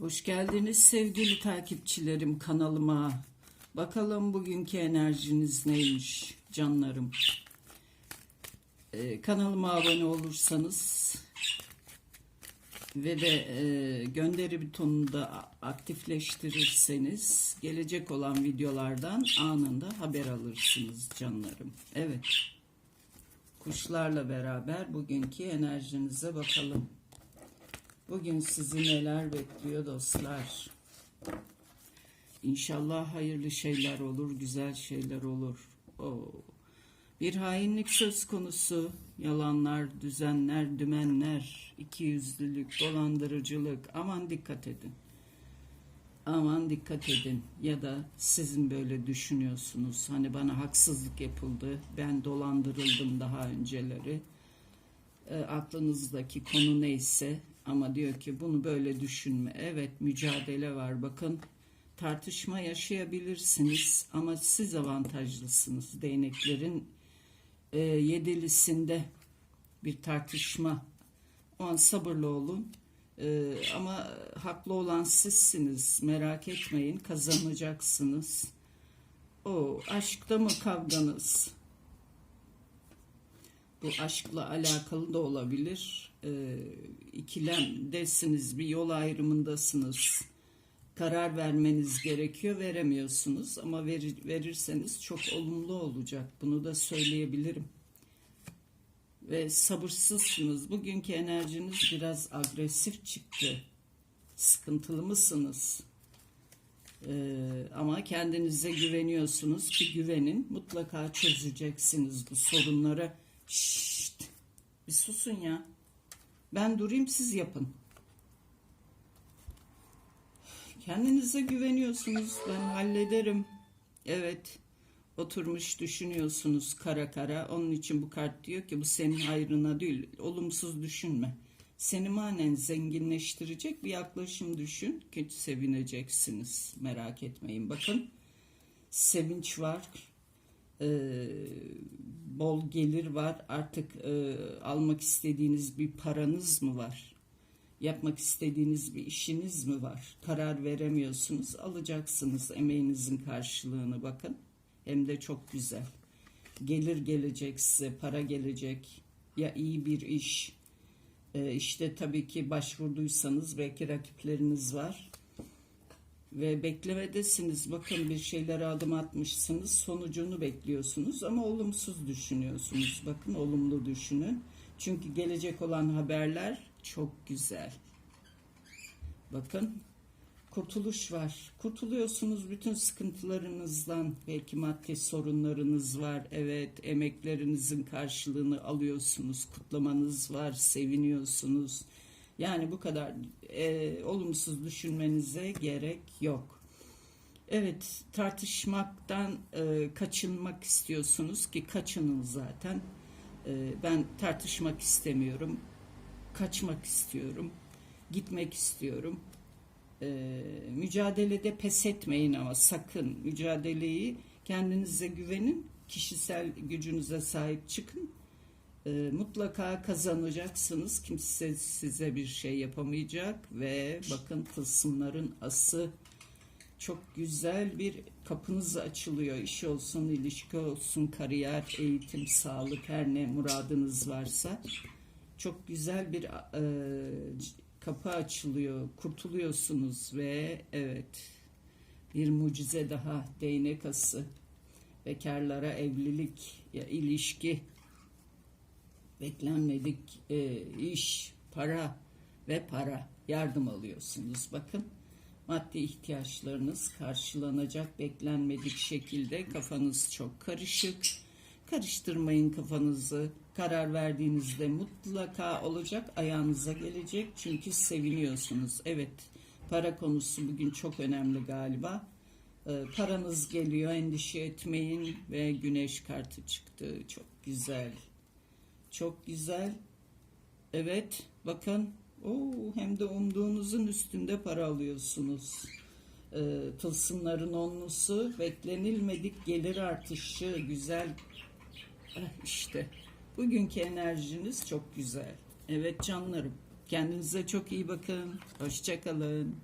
Hoş geldiniz sevgili takipçilerim kanalıma. Bakalım bugünkü enerjiniz neymiş canlarım. Ee, kanalıma abone olursanız ve de e, gönderi butonunu da aktifleştirirseniz gelecek olan videolardan anında haber alırsınız canlarım. Evet. Kuşlarla beraber bugünkü enerjinize bakalım. Bugün sizi neler bekliyor dostlar? İnşallah hayırlı şeyler olur, güzel şeyler olur. Oo. Bir hainlik söz konusu, yalanlar, düzenler, dümenler, ikiyüzlülük, dolandırıcılık. Aman dikkat edin. Aman dikkat edin. Ya da sizin böyle düşünüyorsunuz. Hani bana haksızlık yapıldı, ben dolandırıldım daha önceleri. E, aklınızdaki konu neyse ama diyor ki bunu böyle düşünme. Evet mücadele var bakın tartışma yaşayabilirsiniz ama siz avantajlısınız. Değneklerin e, yedilisinde bir tartışma. O an sabırlı olun. E, ama haklı olan sizsiniz. Merak etmeyin kazanacaksınız. O aşkta mı kavganız? Bu aşkla alakalı da olabilir. Ee, ikilemdesiniz, bir yol ayrımındasınız. Karar vermeniz gerekiyor, veremiyorsunuz. Ama verir, verirseniz çok olumlu olacak. Bunu da söyleyebilirim. Ve sabırsızsınız. Bugünkü enerjiniz biraz agresif çıktı. Sıkıntılı mısınız? Ee, ama kendinize güveniyorsunuz ki güvenin. Mutlaka çözeceksiniz bu sorunları. Şşt, bir susun ya. Ben durayım siz yapın. Kendinize güveniyorsunuz. Ben hallederim. Evet. Oturmuş düşünüyorsunuz kara kara. Onun için bu kart diyor ki bu senin hayrına değil. Olumsuz düşünme. Seni manen zenginleştirecek bir yaklaşım düşün. Kötü sevineceksiniz. Merak etmeyin. Bakın. Sevinç var. Ee, bol gelir var. Artık e, almak istediğiniz bir paranız mı var? Yapmak istediğiniz bir işiniz mi var? Karar veremiyorsunuz. Alacaksınız emeğinizin karşılığını bakın. Hem de çok güzel. Gelir gelecek size, para gelecek. Ya iyi bir iş. Ee, işte tabii ki başvurduysanız belki rakipleriniz var ve beklemedesiniz. Bakın bir şeylere adım atmışsınız, sonucunu bekliyorsunuz ama olumsuz düşünüyorsunuz. Bakın olumlu düşünün. Çünkü gelecek olan haberler çok güzel. Bakın kurtuluş var. Kurtuluyorsunuz bütün sıkıntılarınızdan. Belki maddi sorunlarınız var. Evet, emeklerinizin karşılığını alıyorsunuz. Kutlamanız var, seviniyorsunuz. Yani bu kadar e, olumsuz düşünmenize gerek yok. Evet, tartışmaktan e, kaçınmak istiyorsunuz ki kaçının zaten. E, ben tartışmak istemiyorum. Kaçmak istiyorum. Gitmek istiyorum. E, mücadelede pes etmeyin ama sakın mücadeleyi kendinize güvenin. Kişisel gücünüze sahip çıkın e, mutlaka kazanacaksınız. Kimse size bir şey yapamayacak ve bakın tılsımların ası çok güzel bir kapınız açılıyor. İş olsun, ilişki olsun, kariyer, eğitim, sağlık her ne muradınız varsa çok güzel bir e, kapı açılıyor. Kurtuluyorsunuz ve evet bir mucize daha değnek ası. Bekarlara evlilik ya ilişki beklenmedik e, iş, para ve para yardım alıyorsunuz. Bakın maddi ihtiyaçlarınız karşılanacak beklenmedik şekilde kafanız çok karışık. Karıştırmayın kafanızı. Karar verdiğinizde mutlaka olacak, ayağınıza gelecek çünkü seviniyorsunuz. Evet, para konusu bugün çok önemli galiba. Ee, paranız geliyor, endişe etmeyin ve güneş kartı çıktı. Çok güzel. Çok güzel. Evet, bakın. Oo, hem de umduğunuzun üstünde para alıyorsunuz. Ee, tılsımların onlusu, beklenilmedik gelir artışı, güzel. Ah, işte. Bugünkü enerjiniz çok güzel. Evet canlarım. Kendinize çok iyi bakın. Hoşçakalın.